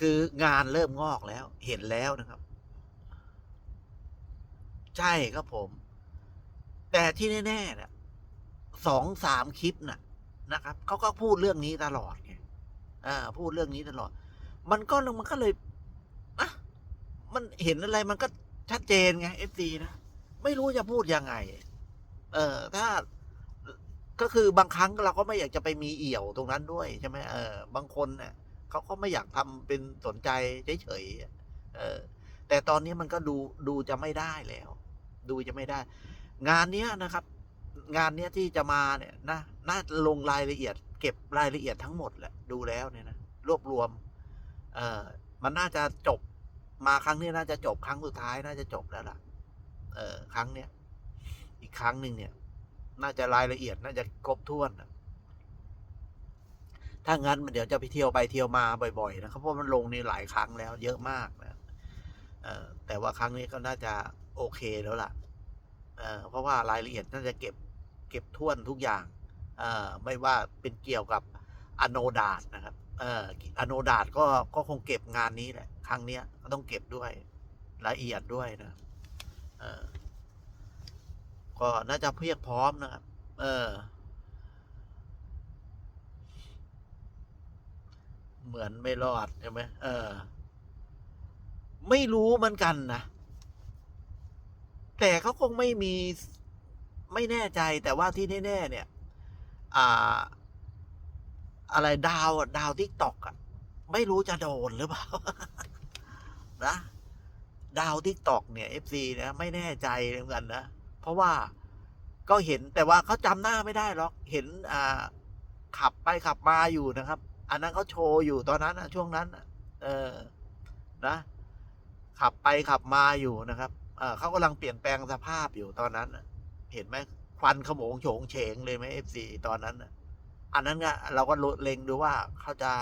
คืองานเริ่มงอกแล้ว เห็นแล้วนะครับ ใช่ครับผม แต่ที่แน่ๆเนี่ยสองสามคลิปน่ะ นะครับเขาก็พูดเรื่องนี้ตลอดไงอ่า พูดเรื่องนี้ตลอด มันก็มันก็เลยอะมันเห็นอะไรมันก็ชัดเจนไงเอฟซีนะไม่รู้จะพูดยังไง เออ ถ้าก็คือบางครั้งเราก็ไม่อยากจะไปมีเอี่ยวตรงนั้นด้วยใช่ไหมเออบางคนเนี่ย เขาก็ไม่อยากทำเป็นสนใจเฉยๆเออ แต่ตอนนี้มันก็ดูดูจะไม่ได้แล้ว ดูจะไม่ได้ งานเนี้ยนะครับ งานเนี้ยที่จะมาเนี่ยนะน่าลงรายละเอียด เก็บรายละเอียดทั้งหมดแหละดูแล้วเนี่ยนะรวบรวม เอ่อมันน่าจะจบมาครั้งนี้น่าจะจบครั้งสุดท้ายน่าจะจบแล้วล่ะ เออครั้งเนี้ยอีกครั้งหนึ่งเนี่ย น่าจะรายละเอียดน่าจะครบถ้วนนะ ถ้างั้นมันเดี๋ยวจะไปเที่ยวไปเที่ยวมาบ่อย ๆ นะครับเพราะมันลงนี่หลายครั้งแล้วเยอะมากนะแต่ว่าครั้งนี้ก็น่าจะโอเคแล้วล่ะเเพราะว่ารายละเอียดน่าจะเก็บเก็บท่วนทุกอย่างไม่ว่าเป็นเกี่ยวกับอโนดาตนะครับอโนดาตก็ก็คงเก็บงานนี้แหละครั้งเนี้ยก็ต้องเก็บด้วยละเอียดด้วยนะก็น่าจะเพียบพร้อมนะครับเออ เหมือนไม่รอดใช่ไหมเออ ไม่รู้เหมือนกันนะ แต่เขาคงไม่มีไม่แน่ใจแต่ว่าที่แน่ๆเนี่ย อ่า อะไรดาวดาวทิกตอกอะ ไม่รู้จะโดนหรือเปล่า นะดาวทิกตอกเนี่ยเอฟซีนะไม่แน่ใจเหมือนกันนะเพราะว่าก็เห็นแต่ว่าเขาจำหน้าไม่ได้หรอก เห็นอ่าขับไปขับมาอยู่นะครับ อันนั้นเขาโชว์อยู่ตอนนั้นนะช่วงนั้นนะเออนะ ขับไปขับมาอยู่นะครับเเขากำลังเปลี่ยนแปลงสภาพอยู่ตอนนั้นเห็นไหมควันขโมงโฉงเฉงเลยไหมเอฟซีตอนนั้นอันนั้นเราก็เล็งดูว่าเขาจะ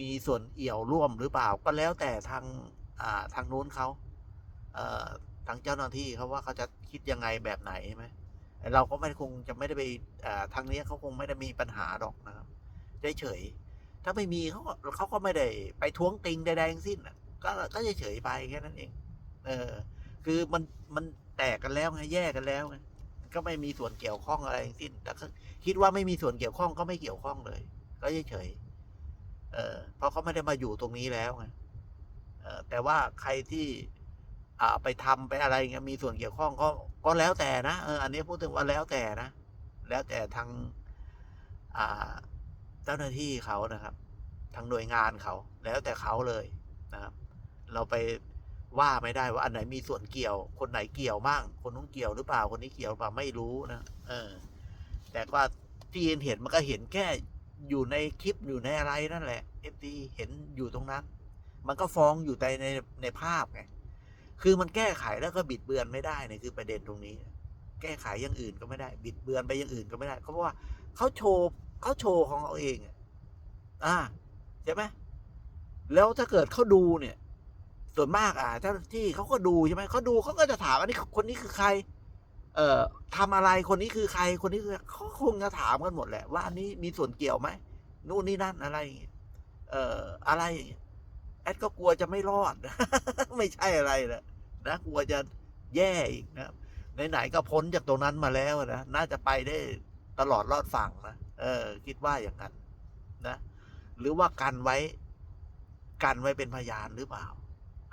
มีส่วนเอี่ยวร่วมหรือเปล่า ก็แล้วแต่ทางทางนู้นเขาเทางเจ้าหน้าที่เขาว่าเขาจะคิดยังไงแบบไหนใช่ไหมเราก็ไม่คงจะไม่ได้ไปทางนี้เขาคงไม่ได้มีปัญหาหรอกนะครับเฉยๆ ถ้าไม่มีเขาก็เขาก็ไม่ได้ไปท้วงติงใดๆทั้งสิ้นก็ก็เฉยๆไปแค่นั้นเอง เออ คือมันมันแตกกันแล้วไงแยกกันแล้วไงก็ไม่มีส่วนเกี่ยวข้องอะไรทั้งสิ้น แต่คิดว่าไม่มีส่วนเกี่ยวข้องก็ไม่เกี่ยวข้องเลย ก็เฉยๆเออเพราะเขาไม่ได้มาอยู่ตรงนี้แล้วไงเออแต่ว่าใครที่ อ่าไปทำไปอะไรเงี้ยมีส่วนเกี่ยวข้องก็ก็แล้วแต่นะเอออันนี้พูดถึงว่าแล้วแต่นะแล้วแต่ทาง อ่า จ้าหน้าที่เขานะครับ ทางหน่วยงานเขา แล้วแต่เขาเลยนะครับ เราไปว่าไม่ได้ว่าอันไหนมีส่วนเกี่ยว คนไหนเกี่ยวบ้าง คนนู้นเกี่ยวหรือเปล่า คนนี้เกี่ยวหรือเปล่าไม่รู้นะ เออ แต่ว่าที่เห็นเห็นมันก็เห็นแค่อยู่ในคลิปอยู่ในอะไรนั่นแหละเอฟซีเห็นอยู่ตรงนั้น มันก็ฟ้องอยู่ในในในภาพไง คือมันแก้ไขแล้วก็บิดเบือนไม่ได้เนี่ยคือประเด็นตรงนี้ แก้ไขอย่างอื่นก็ไม่ได้ บิดเบือนไปอย่างอื่นก็ไม่ได้ เพราะว่าเขาโชว์ เขาโชว์ของเขาเองอะอ่าใช่ไหมแล้วถ้าเกิดเขาดูเนี่ย ส่วนมากอะเจ้าที่เขาก็ดูใช่ไหมเขาดูเขาก็จะถามอันนี้คนนี้คือใคร เอ่อทำอะไรคนนี้คือใครคนนี้คือเขาคงจะถามกันหมดแหละว่าอันนี้มีส่วนเกี่ยวไหมนู่นนี่นั่นอะไรอย่างเงี้ยเอ่ออะไรอย่างเงี้ยแอดก็กลัวจะไม่รอด ไม่ใช่อะไรนะนะกลัวจะแย่อีกนะไหนๆก็พ้นจากตรงนั้นมาแล้วนะน่าจะไปได้ตลอดรอดฝั่งนะ เออคิดว่าอย่างนั้นนะ หรือว่ากันไว้ กันไว้เป็นพยานหรือเปล่า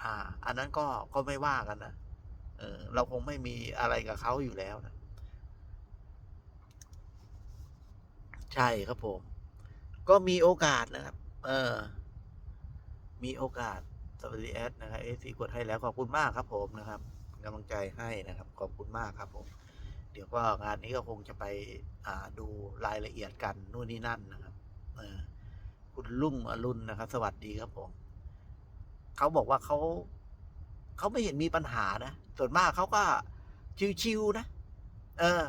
อ่า อันนั้นก็ก็ไม่ว่ากันนะเออเราคงไม่มีอะไรกับเขาอยู่แล้วนะใช่ครับผม ก็มีโอกาสนะครับ เออ มีโอกาสสวัสดีแอดนะครับเอซีกดให้แล้วขอบคุณมากครับผมนะครับกำลังใจให้นะครับ ขอบคุณมากครับผม เดี๋ยวก็งานนี้ก็คงจะไปดูรายละเอียดกันนู่นนี่นั่นนะครับคุณลุ่งอรุณนะครับ สวัสดีครับผมเขาบอกว่าเขาเขาไม่เห็นมีปัญหานะส่วนมากเขาก็ชิวๆนะเออ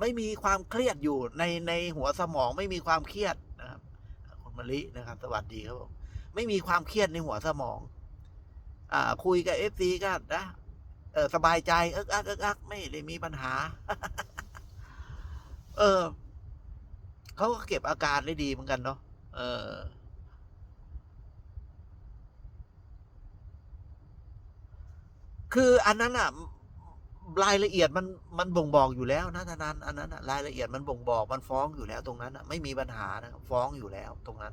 ไม่มีความเครียดอยู่ในในหัวสมองไม่มีความเครียดนะครับ คุณมะลินะครับ สวัสดีครับผมไม่มีความเครียดในหัวสมอง อ่า คุยกับเอฟซีก็นะ เออสบายใจเอิกอักเอิกอักไม่ได้มีปัญหา เออเขาก็เก็บอาการได้ดีเหมือนกันเนาะเออ คืออันนั้นอะรายละเอียดมันมันบ่งบอกอยู่แล้วนะทนานอันนั้นอะรายละเอียดมันบ่งบอกมันฟ้องอยู่แล้ว ตรงนั้นอะไม่มีปัญหานะฟ้องอยู่แล้ว ตรงนั้น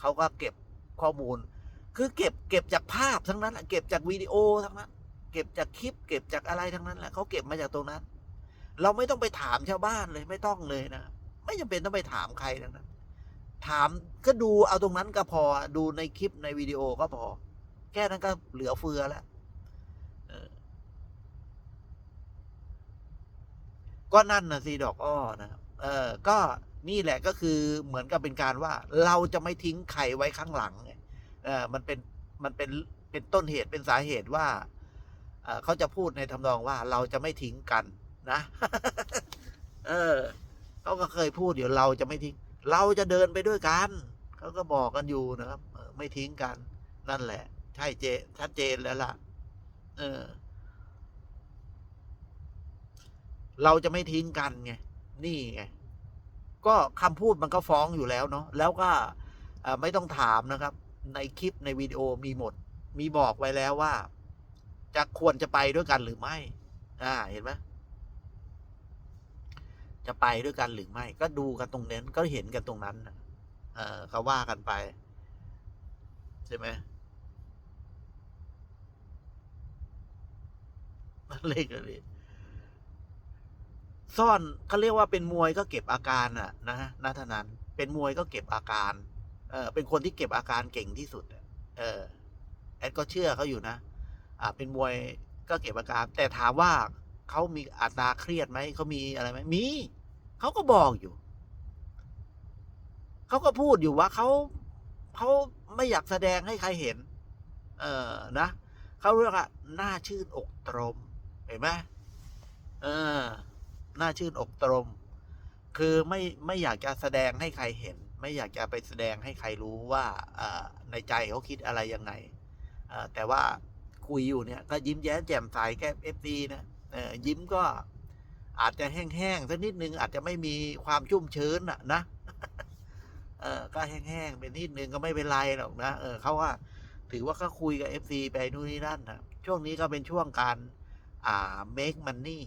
เขาก็เก็บข้อมูล คือเก็บเก็บจากภาพทั้งนั้นเก็บจากวิดีโอทั้งนั้น เก็บจากคลิป เก็บจากอะไรทั้งนั้นแหละเขาเก็บมาจากตรงนั้น เราไม่ต้องไปถามชาวบ้านเลยไม่ต้องเลยนะไม่จำเป็นต้องไปถามใครทั้งนั้น ถามก็ดูเอาตรงนั้นก็พอดูในคลิปในวิดีโอก็พอ แค่นั้นก็เหลือเฟือแล้วก็นั่นนะสิดอกอ้อนะครับเออก็นี่แหละก็คือเหมือนกับเป็นการว่า เราจะไม่ทิ้งใครไว้ข้างหลังไงเออมันเป็นมันเป็นเป็นต้นเหตุเป็นสาเหตุว่า เขาจะพูดในทำนองว่าเราจะไม่ทิ้งกันนะ เออเขาก็เคยพูดอยู่เราจะไม่ทิ้ง เราจะเดินไปด้วยกันเขาก็บอกกันอยู่นะครับ ไม่ทิ้งกัน นั่นแหละ ใช่เจชัดเจนแล้วล่ะ เออ เราจะไม่ทิ้งกันไงนี่ไงก็คำพูดมันก็ฟ้องอยู่แล้วเนาะแล้วก็ไม่ต้องถามนะครับ ในคลิปในวิดีโอมีหมด มีบอกไว้แล้วว่า จะควรจะไปด้วยกันหรือไม่ อ่า เห็นไหมจะไปด้วยกันหรือไม่ ก็ดูกันตรงนั้นก็เห็นกันตรงนั้นเออเขาว่ากันไป ใช่ไหมเลขอะไรซ่อนเขาเรียกว่าเป็นมวยก็เก็บอาการอะ นะนัทนันเป็นมวยก็เก็บอาการ เออเป็นคนที่เก็บอาการเก่งที่สุดเออแอดก็เชื่อเขาอยู่นะ เป็นมวยก็เก็บอาการ แต่ถามว่าเขามีอัตราเครียดไหมเขามีอะไรไหมมีเขาก็บอกอยู่เขาก็พูดอยู่ว่าเขาเขาไม่อยากแสดงให้ใครเห็น เออนะเขาเรียกว่าหน้าชื่นอกตรม เห็นไหมเออหน้าชื่นอกตรม คือไม่ไม่อยากจะแสดงให้ใครเห็น ไม่อยากจะไปแสดงให้ใครรู้ว่าในใจเขาคิดอะไรยังไงแต่ว่า คุยอยู่เนี่ยก็ยิ้มแย้มแจ่มใสแก้เอฟซีนะยิ้มก็อาจจะแห้งๆสักนิดนึงอาจจะไม่มีความชุ่มชื้นอะนะเออก็แห้งๆเป็นนิดนึงก็ไม่เป็นไรหรอกนะเออเขาว่าถือว่าก็คุยกับเอฟซีไปนู่นนี่นั่นนะช่วงนี้ก็เป็นช่วงการ อ่า make money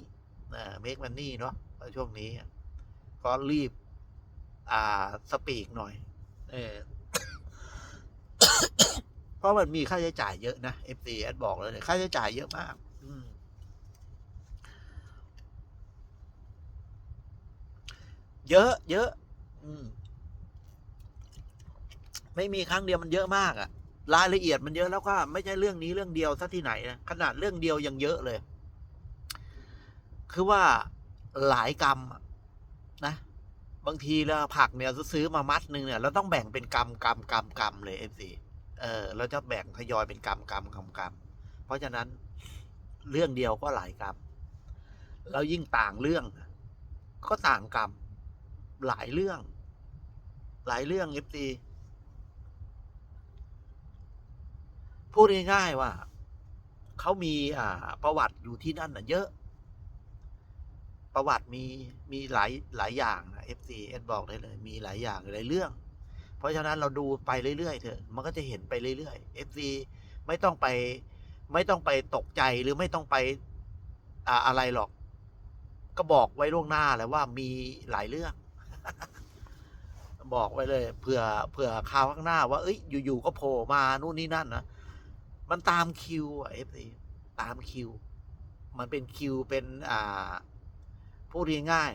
เอ่อ make money เนาะช่วงนี้ ก็รีบ อ่าสปีกหน่อย เออ เพราะมันมีค่าใช้จ่ายเยอะนะ FC แอดบอกเลยค่าใช้จ่ายเยอะมากเยอะ เยอะ อืม ไม่มีครั้งเดียวมันเยอะมากอะรายละเอียดมันเยอะแล้วก็ไม่ใช่เรื่องนี้เรื่องเดียวซะที่ไหนนะขนาดเรื่องเดียวยังเยอะเลย คือว่าหลายกรรมนะ บางทีเราผักเนี่ยซื้อมามัดหนึ่งเนี่ยเราต้องแบ่งเป็นกรรมกรรมกรรมกรรมเลยเอฟซี เออเราจะแบ่งทยอยเป็นกรรมกรรมกรรมกรรมเพราะฉะนั้นเรื่องเดียวก็หลายกรรมแล้วยิ่งต่างเรื่อง ก็ต่างกรรมหลายเรื่อง หลายเรื่องเอฟซีพูดง่ายๆว่าเขามีอ่าประวัติอยู่ที่นั่นน่ะเยอะ ประวัติมีมีหลายหลายอย่างนะ FC เอ็ดบอกได้เลย มีหลายอย่างหลายเรื่อง เพราะฉะนั้นเราดูไปเรื่อยๆเถอะ มันก็จะเห็นไปเรื่อยๆ FC ไม่ต้องไป ไม่ต้องไปตกใจหรือไม่ต้องไปอ่าอะไรหรอก ก็บอกไว้ล่วงหน้าแล้วว่ามีหลายเรื่อง บอกไว้เลยเผื่อเผื่อคราวข้างหน้า ว่าเอ้ยอยู่ๆก็โผล่มานู่นนี่นั่นนะมันตามคิวอะ FC ตามคิว มันเป็นคิวเป็นอ่าพูดง่าย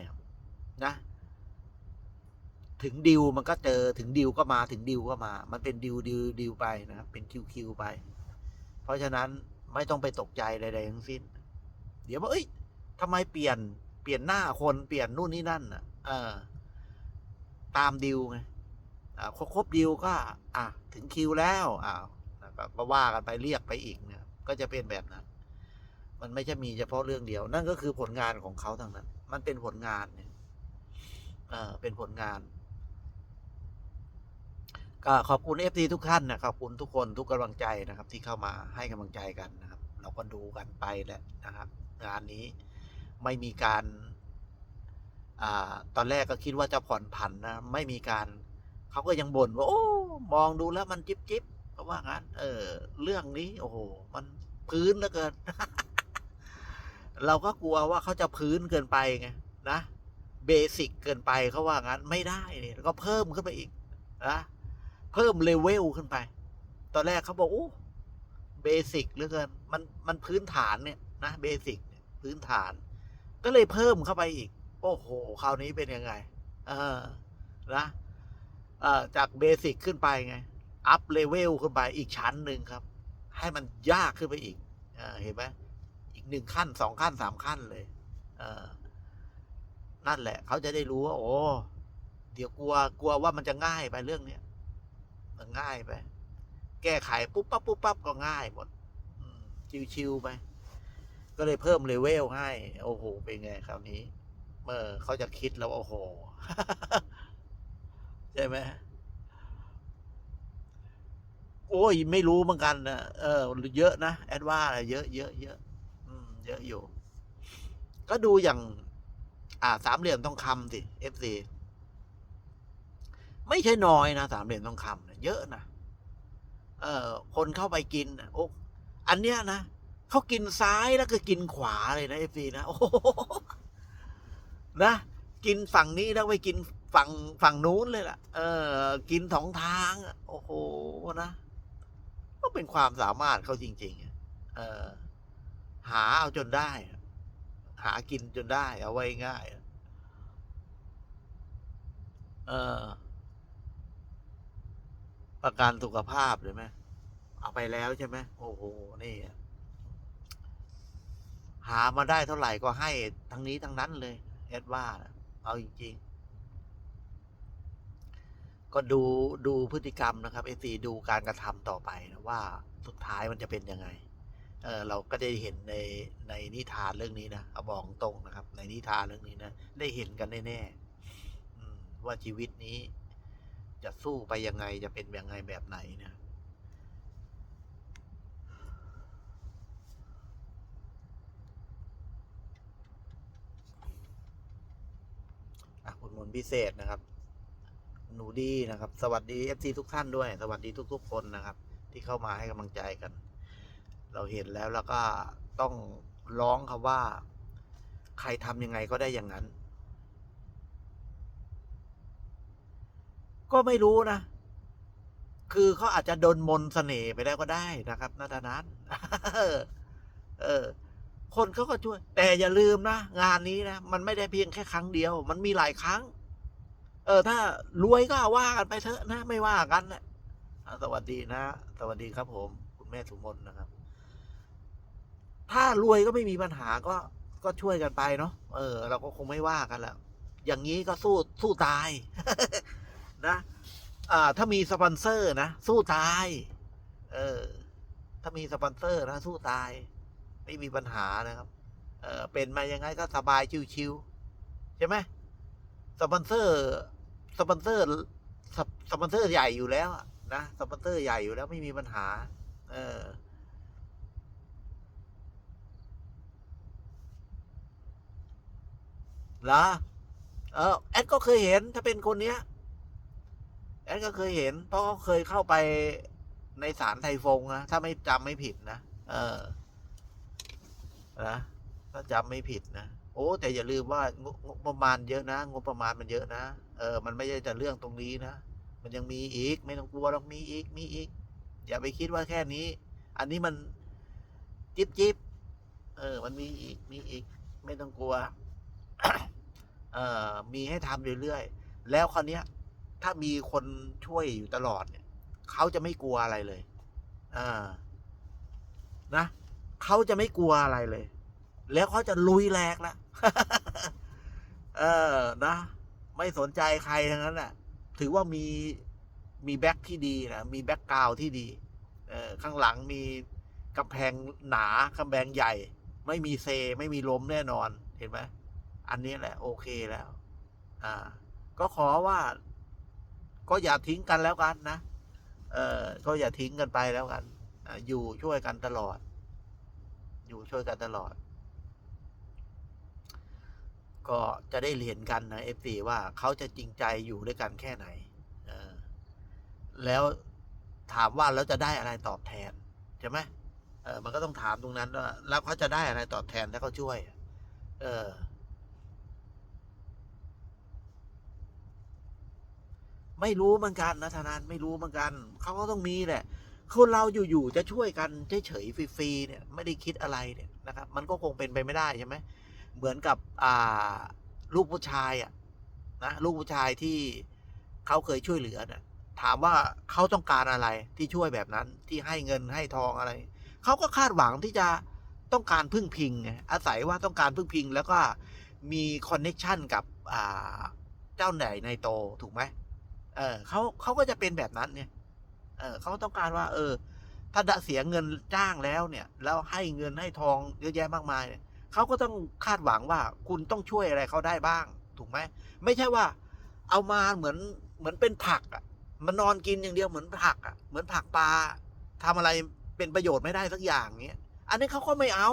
นะ ถึงดิวมันก็เจอถึงดิวก็มาถึงดิวก็มา มันเป็นดิวดิวดิวไปนะครับ เป็นคิวคิวไป เพราะฉะนั้นไม่ต้องไปตกใจใดๆทั้งสิ้น เดี๋ยวว่าเอ้ยทำไมเปลี่ยนเปลี่ยนหน้าคนเปลี่ยนนู่นนี่นั่นอะเออ ตามดิวไงอ่าครบครบดิวก็ อะถึงคิวแล้วอ่าก็ว่ากันไปเรียกไปอีกเนี่ย ก็จะเป็นแบบนั้น มันไม่ใช่มีเฉพาะเรื่องเดียว นั่นก็คือผลงานของเขาทั้งนั้น มันเป็นผลงานเนี่ยเออเป็นผลงาน ก็ขอบคุณเอฟซีทุกท่านนะขอบคุณทุกคนทุกกำลังใจนะครับ ที่เข้ามาให้กำลังใจกันนะครับ เราก็ดูกันไปแหละนะครับ งานนี้ไม่มีการอ่าตอนแรกก็คิดว่าจะผ่อนผันนะไม่มีการเขาก็ยังบ่นว่าโอ้มองดูแล้วมันจิ๊บจิ๊บเพราะว่างั้น เออ เรื่องนี้ โอ้โหมันพื้นเหลือเกิน เราก็กลัวว่าเขาจะพื้นเกินไปไงนะเบสิกเกินไปเขาว่างั้นไม่ได้เนี่ยก็เพิ่มขึ้นไปอีกนะ เพิ่มเลเวลขึ้นไป ตอนแรกเขาบอกโอ้เบสิกเหลือเกิน มันมันพื้นฐานเนี่ยนะเบสิกเนี่ยพื้นฐาน ก็เลยเพิ่มเข้าไปอีก โอ้โหคราวนี้เป็นยังไง เออนะเอ่อจากเบสิกขึ้นไปไง อัพเลเวลขึ้นไปอีกชั้นหนึ่งครับ ให้มันยากขึ้นไปอีกเออเห็นไหมอีกหนึ่งขั้นสองขั้นสามขั้นเลย เออนั่นแหละ เขาจะได้รู้ว่า โอ้เดี๋ยวกลัวกลัวว่ามันจะง่ายไปเรื่องเนี้ย มันง่ายไป แก้ไขปุ๊บปั๊บปุ๊บปั๊บก็ง่ายหมดชิวๆไป ก็เลยเพิ่มเลเวลให้โอ้โห เป็นไงคราวนี้ เมื่อเขาจะคิดแล้ว โอ้โห ใช่ไหมโอ้ย ไม่รู้เหมือนกันนะเออ เยอะนะ แอดว่าเยอะเยอะเยอะอืมเยอะอยู่ ก็ดูอย่าง อ่า สามเหลี่ยมทองคำสิเอฟซี ไม่ใช่น้อยนะสามเหลี่ยมทองคำนะเยอะนะเออคนเข้าไปกินน่ะโอ้อันเนี้ยนะเขากินซ้ายแล้วก็กินขวาเลยนะเอฟซีนะโอ้โหนะกินฝั่งนี้แล้วไปกินฝั่งฝั่งนู้นเลยล่ะ เออ กินสองทางอะโอ้โหนะก็เป็นความสามารถเขาจริง ๆ เออ หาเอาจนได้ หากินจนได้ เอาไว้ง่าย เออ ประกันสุขภาพเลยไหมเอาไปแล้วใช่ไหมโอ้โหนี่อะหามาได้เท่าไหร่ก็ให้ทั้งนี้ทั้งนั้นเลยเอ็ดว่านะเอาจริงๆ ก็ดูดูพฤติกรรมนะครับเอซีดูการกระทำต่อไปนะว่าสุดท้ายมันจะเป็นยังไง เออเราก็ได้เห็นในในนิทานเรื่องนี้นะเอาบอกตรงนะครับ ในนิทานเรื่องนี้นะได้เห็นกันแน่ๆว่าชีวิตนี้ จะสู้ไปยังไงจะเป็นยังไงแบบไหนนะอะคุณมนพิเศษนะครับ หนูดีนะครับ สวัสดีเอฟซีทุกท่านด้วย สวัสดีทุก ๆ คนนะครับ ที่เข้ามาให้กำลังใจกัน เราเห็นแล้วแล้วก็ต้องร้องครับว่า ใครทำยังไงก็ได้อย่างนั้น ก็ไม่รู้นะ คือเขาอาจจะโดนมนต์เสน่ห์ไปแล้วก็ได้นะครับนาตานั้นเออ คนเขาก็ช่วย แต่อย่าลืมนะ งานนี้นะ มันไม่ได้เพียงแค่ครั้งเดียว มันมีหลายครั้ง เออ ถ้ารวยก็ว่ากันไปเถอะนะ ไม่ว่ากันนะอะสวัสดีนะ สวัสดีครับผม คุณแม่สุมนนะครับ ถ้ารวยก็ไม่มีปัญหาก็ก็ช่วยกันไปเนาะ เออ เราก็คงไม่ว่ากันแล้ว อย่างนี้ก็สู้สู้ตาย นะอ่าถ้ามีสปอนเซอร์นะ สู้ตาย เออ ถ้ามีสปอนเซอร์นะ สู้ตาย ไม่มีปัญหานะครับ เออเป็นมายังไงก็สบายชิวๆใช่ไหมสปอนเซอร์สปอนเซอร์สปอนเซอร์ใหญ่อยู่แล้วนะสปอนเซอร์ใหญ่อยู่แล้วไม่มีปัญหา เออเหรอเออแอดก็เคยเห็นถ้าเป็นคนเนี้ย แอดก็เคยเห็น เพราะเขาเคยเข้าไปในศาลไทฟงนะ ถ้าไม่จำไม่ผิดนะ เออ นะ ถ้าจำไม่ผิดนะ โอ้ แต่อย่าลืมว่างบประมาณเยอะนะ งบประมาณมันเยอะนะ เออ มันไม่ใช่แต่เรื่องตรงนี้นะ มันยังมีอีก ไม่ต้องกลัวหรอกมีอีก มีอีก อย่าไปคิดว่าแค่นี้ อันนี้มันจิบจิบเออ มันมีอีก มีอีก ไม่ต้องกลัว เออมีให้ทำเรื่อยๆ แล้วคราวเนี้ย ถ้ามีคนช่วยอยู่ตลอดเนี่ยเขาจะไม่กลัวอะไรเลยอ่านะเขาจะไม่กลัวอะไรเลย แล้วเขาจะลุยแหลกละเออนะ ไม่สนใจใครทั้งนั้นแหละถือว่ามีมีแบ็คที่ดีนะมีแบ็คกราวที่ดี เออข้างหลังมีกำแพงหนากำแพงใหญ่ ไม่มีเซ ไม่มีล้มแน่นอนเห็นไหมอันนี้แหละ โอเคแล้ว อ่า ก็ขอว่า ก็อย่าทิ้งกันแล้วกันนะ เออก็อย่าทิ้งกันไปแล้วกันอยู่ช่วยกันตลอด อยู่ช่วยกันตลอด ก็จะได้เรียนกันนะเอฟซีว่าเขาจะจริงใจอยู่ด้วยกันแค่ไหนเออแล้วถามว่าแล้วจะได้อะไรตอบแทนใช่ไหมเออมันก็ต้องถามตรงนั้นว่าแล้วเขาจะได้อะไรตอบแทนถ้าเขาช่วย เออ ไม่รู้เหมือนกันนะธนานไม่รู้เหมือนกันเขาก็ต้องมีแหละคนเราอยู่ๆจะช่วยกันเฉยๆฟรีๆเนี่ยไม่ได้คิดอะไรเนี่ยนะครับ มันก็คงเป็นไปไม่ได้ใช่ไหมเหมือนกับอ่าลูกผู้ชายอะนะลูกผู้ชายที่เขาเคยช่วยเหลือเนี่ยถามว่าเขาต้องการอะไรที่ช่วยแบบนั้นที่ให้เงินให้ทองอะไรเขาก็คาดหวังที่จะต้องการพึ่งพิงไงอาศัยว่าต้องการพึ่งพิง แล้วก็มีคอนเน็ชันกับเจ้าไหนในโตถูกไหม เออเขาเขาก็จะเป็นแบบนั้นเนี่ย เออเขาต้องการว่า เออ ถ้าเสียเงินจ้างแล้วเนี่ย แล้วให้เงินให้ทองเยอะแยะมากมายเนี่ยเขาก็ต้องคาดหวังว่าคุณต้องช่วยอะไรเขาได้บ้าง ถูกไหมไม่ใช่ว่า เอามาเหมือนเหมือนเป็นผักอะมันนอนกินอย่างเดียวเหมือนผักอะเหมือนผักปลาทำอะไรเป็นประโยชน์ไม่ได้สักอย่างเนี้ย อันนี้เขาก็ไม่เอา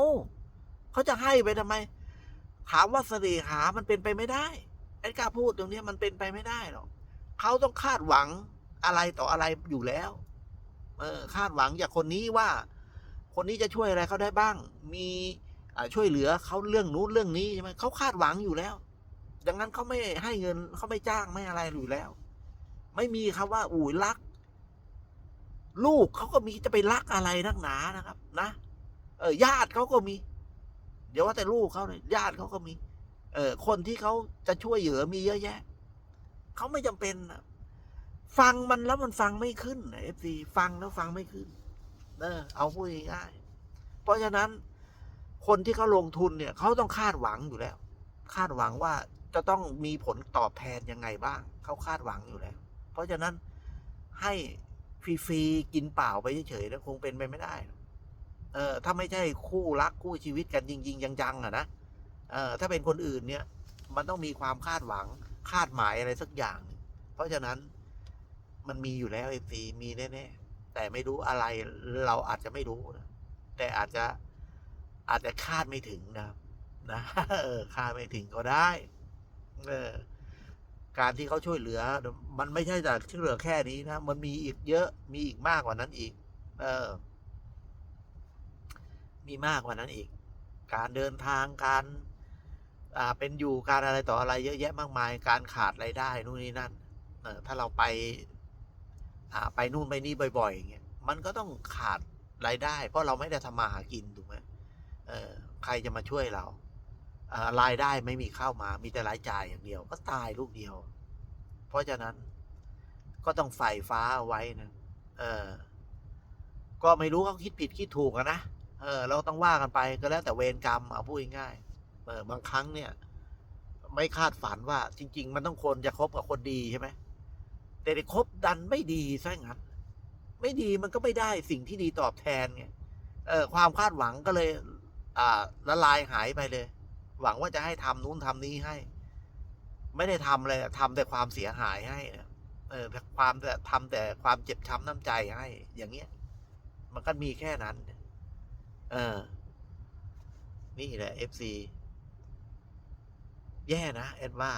เขาจะให้ไปทำไม ถามว่าเสน่หามันเป็นไปไม่ได้ไอ้กล้าพูดตรงนี้มันเป็นไปไม่ได้หรอก เขาต้องคาดหวังอะไรต่ออะไรอยู่แล้ว เออ คาดหวังจากคนนี้ว่า คนนี้จะช่วยอะไรเขาได้บ้าง มีช่วยเหลือเขาเรื่องนู้นเรื่องนี้ใช่ไหมเขาคาดหวังอยู่แล้ว ดังนั้นเขาไม่ให้เงินเขาไม่จ้างไม่อะไรอยู่แล้ว ไม่มีคำว่าอุ้ยรัก ลูกเขาก็มีจะไปรักอะไรนักหนานะครับ นะเออญาติเขาก็มี เดี๋ยวว่าแต่ลูกเขาเลยญาติเขาก็มี เออคนที่เขาจะช่วยเหลือมีเยอะแยะ เขาไม่จำเป็นนะฟังมันแล้วมันฟังไม่ขึ้นเอฟซีฟังแล้วฟังไม่ขึ้นเออเอาพูดง่ายๆเพราะฉะนั้นคนที่เขาลงทุนเนี่ยเขาต้องคาดหวังอยู่แล้ว คาดหวังว่าจะต้องมีผลตอบแทนยังไงบ้าง เขาคาดหวังอยู่แล้ว เพราะฉะนั้นให้ฟรีๆกินเปล่าไปเฉยๆแล้วคงเป็นไปไม่ได้ เออ ถ้าไม่ใช่คู่รักคู่ชีวิตกันจริง ๆ จังๆอะนะเออถ้าเป็นคนอื่นเนี่ย มันต้องมีความคาดหวัง คาดหมายอะไรสักอย่าง เพราะฉะนั้นมันมีอยู่แล้วเอฟซีมีแน่ๆแต่ไม่รู้อะไรเราอาจจะไม่รู้นะแต่อาจจะอาจจะคาดไม่ถึงนะครับนะเออคาดไม่ถึงก็ได้ เออ การที่เขาช่วยเหลือ มันไม่ใช่แต่ช่วยเหลือแค่นี้นะมันมีอีกเยอะมีอีกมากกว่านั้นอีก เออ มีมากกว่านั้นอีก การเดินทางการ เป็นอยู่การอะไรต่ออะไรเยอะแยะมากมาย การขาดรายได้นู่นนี่นั่นถ้าเราไปไปนู่นไปนี่บ่อยๆอย่างเงี้ยมันก็ต้องขาดรายได้ เพราะเราไม่ได้ทำมาหากินถูกไหมใครจะมาช่วยเรารายได้ไม่มีเข้ามามีแต่รายจ่ายอย่างเดียว ก็ตายลูกเดียว เพราะฉะนั้นก็ต้องใส่ฟ้าเอาไว้นะเออ ก็ไม่รู้เขาคิดผิดคิดถูกนะเออ เราต้องว่ากันไปก็แล้วแต่เวรกรรมเอาพูดง่ายๆ บางครั้งเนี่ย ไม่คาดฝันว่าจริง ๆ มันต้องคนจะคบกับคนดีใช่ไหมแต่ได้คบดันไม่ดีซะงั้น ไม่ดีมันก็ไม่ได้สิ่งที่ดีตอบแทนไงเออความคาดหวังก็เลย อ่าละลายหายไปเลย หวังว่าจะให้ทำนู้นทำนี้ให้ ไม่ได้ทำเลยทำแต่ความเสียหายให้เออความแต่ทำแต่ความเจ็บช้ำน้ำใจให้ อย่างเงี้ย มันก็มีแค่นั้น เออ นี่แหละเอฟซี แย่นะเอ็ดว่า